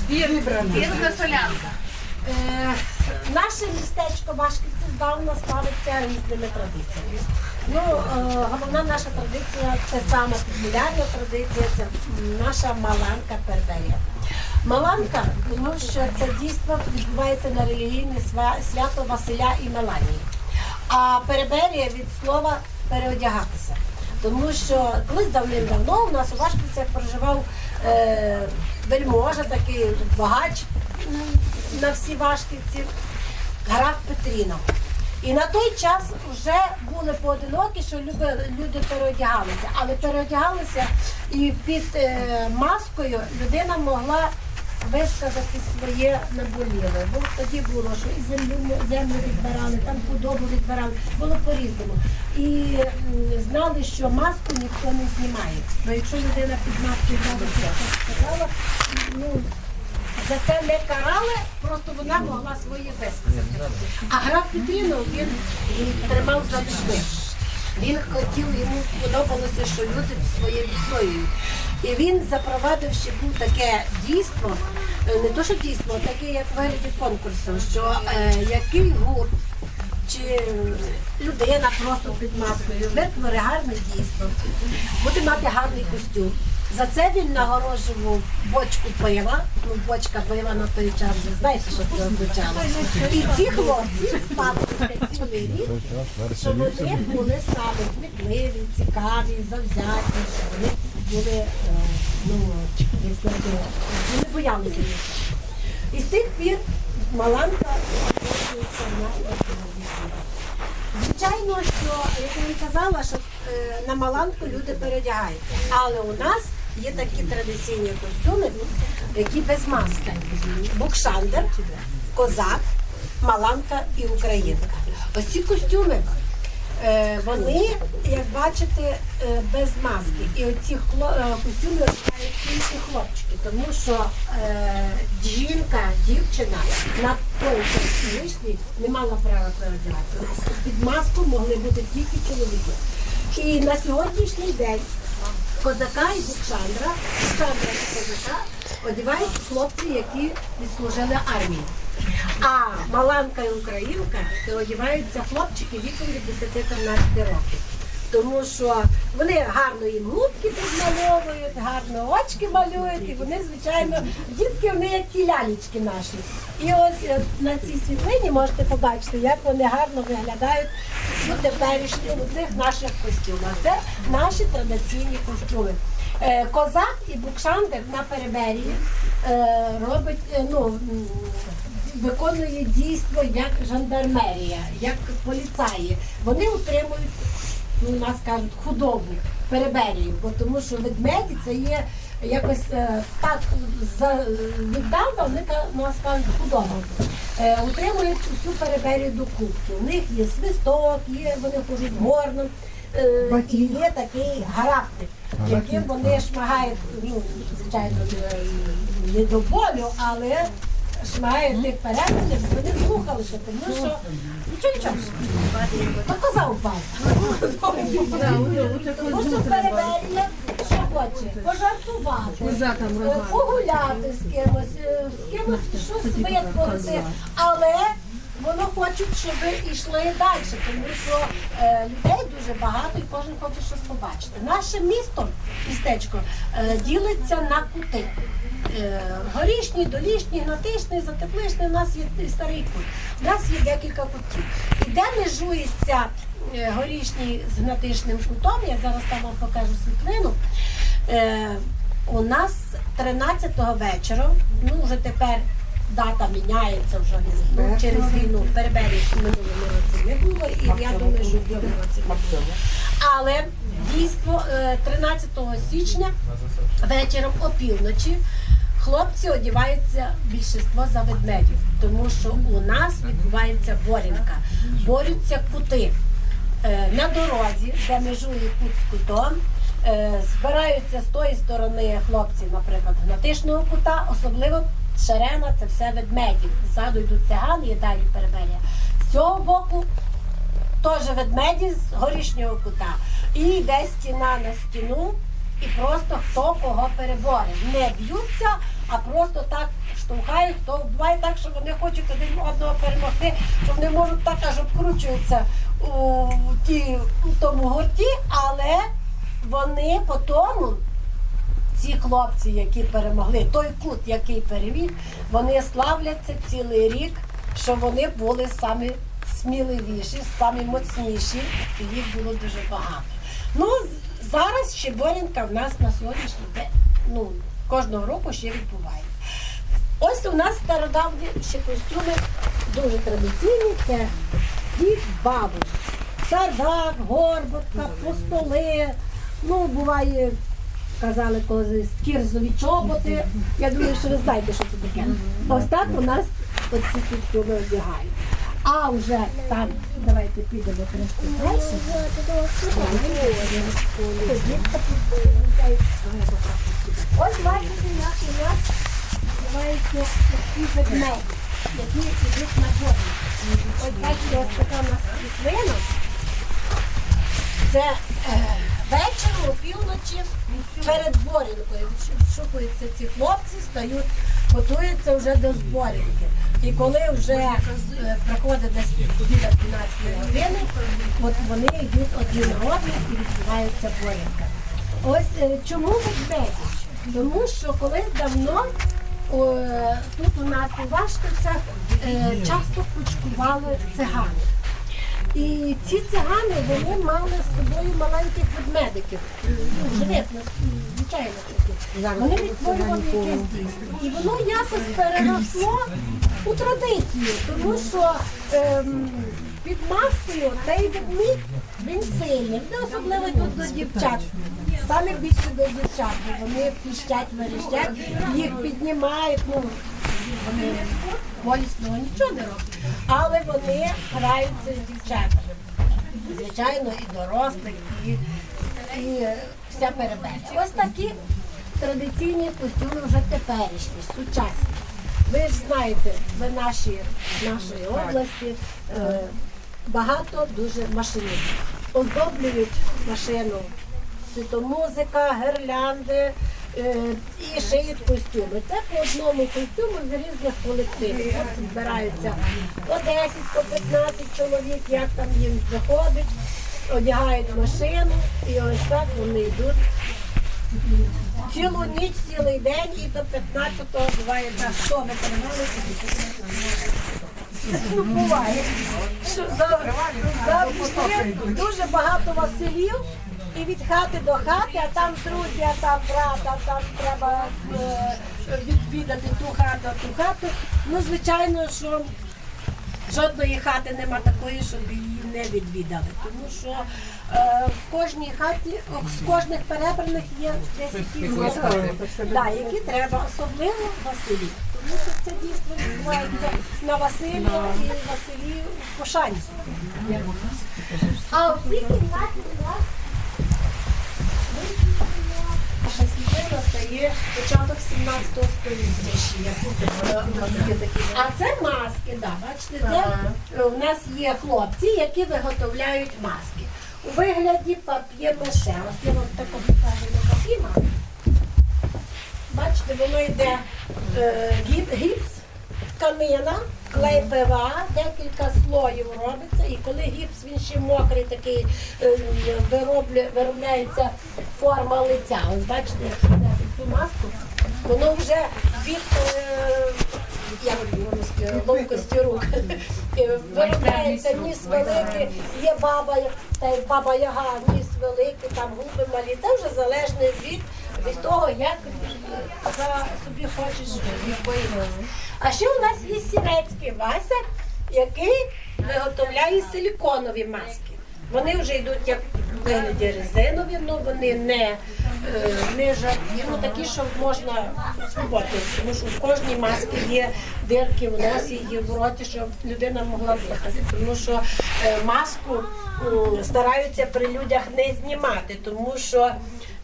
Збір вибраний. Інга Солянка. Е, Наше містечко Вашківці здавна славиться різними традиціями. Ну, е, головна наша традиція це саме популярна традиція, це наша маланка Перберія. Маланка, тому що це дійство відбувається на релігійне свято Василя і Меланії. А переберія від слова переодягатися. Тому що колись давним-давно у нас у Вашківцях проживав е, вельможа, такий багач на всі Вашківці, граф Петрінов. І на той час вже були поодинокі, що люди, люди переодягалися, але переодягалися і під е, маскою людина могла висказати своє наболіле. Бо тоді було, що і землю, землю відбирали, там худобу відбирали, було по-різному. І знали, що маску ніхто не знімає. Бо якщо людина під маскою бабуся щось сказала, ну за це не карали, просто вона могла своє висказати. А граф Петрінов він, тримав за душми. Він хотів, йому подобалося, що люди своє відстоюють. І він запровадив ще був таке дійство, е, не то що дійство, а таке як вигляді конкурсу, що е, який гурт чи людина просто під маскою витвори гарне дійство, буде мати гарний костюм. За це він нагороджував бочку пива. Ну, бочка пива на той час, ви знаєте, що це означало. І ці хлопці спадкуються цілий рік, що вони були саме кмітливі, цікаві, завзяті, що вони були, е, ну, як сказати, вони боялися нічого. І з тих пір Маланка оголошується на Євровізії. Звичайно, що як я вам казала, що е, на Маланку люди передягають. Але у нас є такі традиційні костюми, які без маски. Букшандер, козак, Маланка і Українка. Ось ці костюми. е, Вони, як бачите, е, без маски. І оці е, костюми одягають тільки хлопчики, тому що жінка, дівчина на той час не мала права переодягатися. Під маску могли бути тільки чоловіки. І на сьогоднішній день козака і букшандра, букшандра і козака одягають хлопці, які відслужили армії. А Маланка і Українка одягаються хлопчики віком від 10-13 років. Тому що вони гарно їм губки підмальовують, гарно очки малюють, і вони, звичайно, дітки вони як ті лялечки наші. І ось е, на цій світлині можете побачити, як вони гарно виглядають у теперішніх цих наших костюмах. Це наші традиційні костюми. Е, Козак і Букшандер на переберії е, робить е, ну, виконує дійство як жандармерія, як поліцаї. Вони утримують, ну, у нас кажуть, худобу, переберію, бо тому що ведмеді це є якось так за, віддавна, вони нас кажуть худоба. Е, утримують усю переберію до кубки. У них є свисток, є, вони ходять з горном. Е, і є такий гарактик, яким вони шмагають, ну, звичайно, не, не до болю, але шмагають тих переменів, щоб вони слухалися, тому що нічого нічого. Коза упала. Тому що пожартувати, е, погуляти з кимось, е, з кимось щось витворити, але воно хочуть, щоб ви йшли далі, тому що е, людей дуже багато і кожен хоче щось побачити. Наше місто, містечко, е, ділиться на кути. Е, горішній, долішній, гнатишний, затеплишний, у нас є старий кут. У нас є декілька кутів. І де межується горішній з гнатишним кутом, я зараз там вам покажу світлину. Е, у нас 13-го вечора, ну вже тепер дата міняється вже ну, через війну. Переберіг в минулому році не було, і я думаю, що в цьому році не буде. Але дійсно е, 13 січня вечором опівночі хлопці одягаються більшість за ведмедів, тому що у нас відбувається борінка. Борються кути. Е, на дорозі, де межує кут з кутом, е, збираються з тої сторони хлопці, наприклад, гнатишного кута, особливо шерена, це все ведмедів. Ззаду йдуть цигани і далі переберія. З цього боку теж ведмеді з горішнього кута. І йде стіна на стіну, і просто хто кого переборе. Не б'ються, а просто так штовхають, то буває так, що вони хочуть один одного перемогти, що вони можуть так аж обкручуватися у, ті, у тому гурті, але вони по тому ці хлопці, які перемогли, той кут, який переміг, вони славляться цілий рік, що вони були самі сміливіші, самі моцніші, і їх було дуже багато. Ну, зараз Щеборінка в нас на сьогоднішній день, ну, кожного року ще відбувається. Ось у нас стародавні ще костюми дуже традиційні, це від баби. Сардак, горботка, постоли. Ну, буває, казали колись кірзові чоботи. Я думаю, що ви знаєте, що це таке. Ось так у нас оці костюми одягають. А вже там, давайте підемо трошки. Ось бачите, як у нас називаються такі ведмеді, які йдуть на воду. Ось бачите, ось така у нас світлина. Це е, вечором, опівночі, перед зборінкою. Шукуються ці хлопці, стають, готуються вже до зборінки. І коли вже е, приходить десь біля 12 години, от вони йдуть один одного і відбувається борінка. Ось е, чому ведмеді? Тому що колись давно о, тут у нас у Вашківцях е, часто кучкували цигани. І ці цигани вони мали з собою маленьких ведмедиків. Ну, живих, ну, звичайно таких. Вони відтворювали якесь дійство. І воно якось переросло у традицію, тому що ем, під маскою цей ведмідь він сильний, він особливо тут до дівчат. Саме більше до дівчат, бо вони піщать, верещать, їх піднімають. Ну, вони болісного нічого не роблять, але вони граються з дівчатами. Звичайно, і дорослих, і, і вся перебега. Ось такі традиційні костюми вже теперішні, сучасні. Ви ж знаєте, ви наші, нашої області е, багато дуже машинів. Оздоблюють машину світомузика, гирлянди і шиють костюми. Це по одному костюму з різних колективів. От збираються по 10, по 15 чоловік, як там їм заходить, одягають машину і ось так вони йдуть. Цілу ніч, цілий день і до 15-го буває так, що ви тримали. Ну, буває. Що за, за дуже багато Василів і від хати до хати, а там друзі, а там брат, а там треба е, відвідати ту хату, ту хату. Ну, звичайно, що жодної хати нема такої, щоб її не відвідали. Тому що е, в кожній хаті, з кожних перебраних є десь якісь да, які треба, особливо Василі. Тому що це дійсно відбувається на Василі і Василі в Пошані. А в цій кімнаті нас це є початок 17 століття. А це маски, да, бачите, це е, у нас є хлопці, які виготовляють маски. У вигляді пап'є-маше. Ось я вам таку покажу на пап'є-маску. Бачите, воно йде е, гіпс, тканина, клей ПВА, декілька слоїв робиться, і коли гіпс він ще мокрий, такий е, виробляється форма лиця. Ось бачите, як йде цю маску, воно вже від е, як воно ловкості рук. Е, Виробляється ніс великий, є баба, баба Яга, ніс великий, там губи малі. Це вже залежно від, від того, як за собі хочеш відбоїти. А ще у нас є сірецький Вася, який виготовляє силіконові маски. Вони вже йдуть як вигляді резинові, ну вони не, е, не жаркі, ну такі, що можна спробувати. Тому що в кожній масці є дирки в носі і в роті, щоб людина могла дихати. Тому що е, маску стараються при людях не знімати, тому що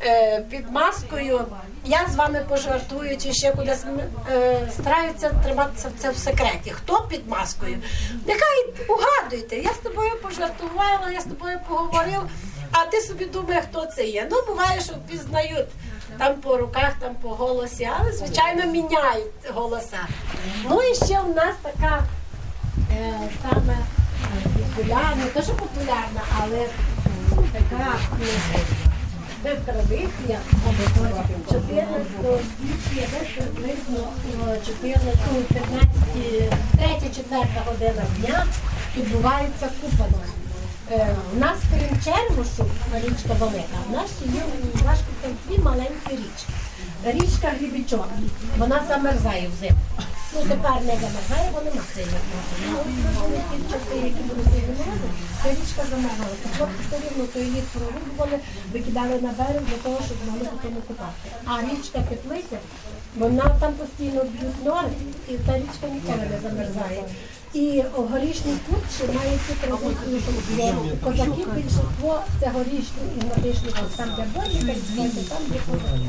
е, під маскою я з вами пожартую чи ще кудись е, стараються триматися це в секреті. Хто під маскою? Нехай угадуйте, я з тобою пожартувала, я з тобою поговорив, а ти собі думаєш, хто це є. Ну, буває, що впізнають там по руках, там по голосі, але звичайно міняють голоса. Ну і ще в нас така е, саме популярна, не те, що популярна, але така ну, де традиція 14 січня, десь приблизно е, 14, ну, 15, 3-4 година дня відбувається купання. Е, У нас крім Чермошу, річка велика, в нас є Вашківці дві маленькі річки. Річка Грібічок, вона замерзає взимку. Ну тепер не замерзає, бо нема ті часи, які були сильні то річка замерзала. Хлопці все рівно то її прорубували, викидали на берег для того, щоб могли потім купати. А річка Петлиця, вона там постійно б'ють нори, і та річка ніколи не замерзає. І горішній кут ще має цю традицію, Козаків більшинство це горішні і горішні. Там, де водні, там де козаки.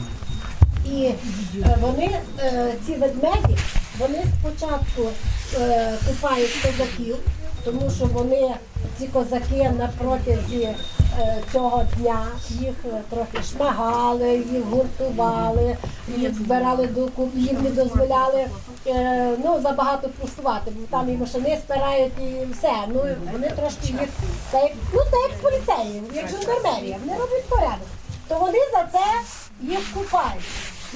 І е, вони, е, ці ведмеді, вони спочатку е, купають козаків, тому що вони, ці козаки на протязі е, цього дня їх е, трохи шмагали, їх гуртували, їх збирали до куб, їм не дозволяли е, ну, забагато пустувати, бо там і машини спирають і все. Ну вони трошки їх як, ну, це як поліцеї, як жандармерія, вони роблять порядок. То вони за це їх купають.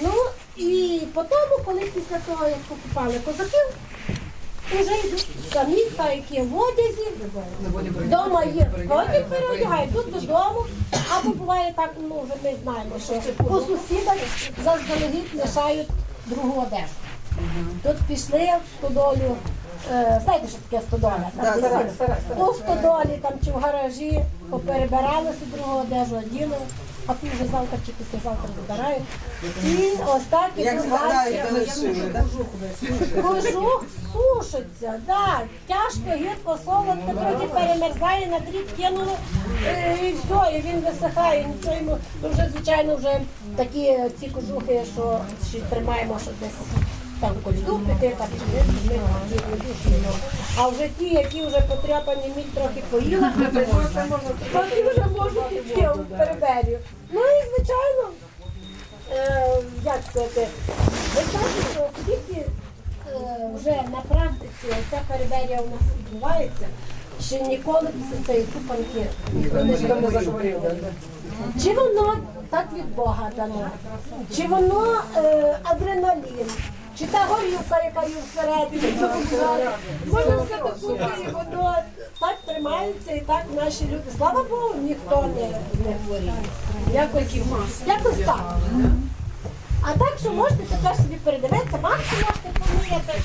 Ну і потім, коли після того, як покупали козаків, вже йдуть самі, та які в одязі, вдома є потім переодягають тут додому, або буває так, ну вже ми знаємо, що у сусідах заздалегідь лишають другу одежу. Тут пішли в стодолю. Е, Знаєте, що таке стодоля? Там де сіли. У стодолі там чи в гаражі поперебирали собі другу одежу, оділи, а тут вже завтра чи післязавтра збирають. І ось так Як ідуть згадають, то лишили, так? Кожух сушиться, да, тяжко, гірко, солодко, трохи перемерзає, на дріт кинули е, і все, і він висихає. Нічого йому ну, вже, звичайно, вже такі ці кожухи, що ще тримаємо, що десь там піти, десь ми такі не. А вже ті, які вже потряпані, мідь трохи поїла, то ті вже можуть йти в переберію. Ну і звичайно е, як сказати, ви знаєте, що оскільки е, вже на практиці ця переберія у нас відбувається, ще ніколи після цієї купанки ніхто не живе. Чи воно так від Бога дано, чи воно е, адреналін, чи та горілка, яка є всередині, можна. Все купити, воно так тримається, і так наші люди. Слава Богу, ніхто не, не хворіє. Якось, так. А так, що можете тепер собі передивитися, маску можете поміряти.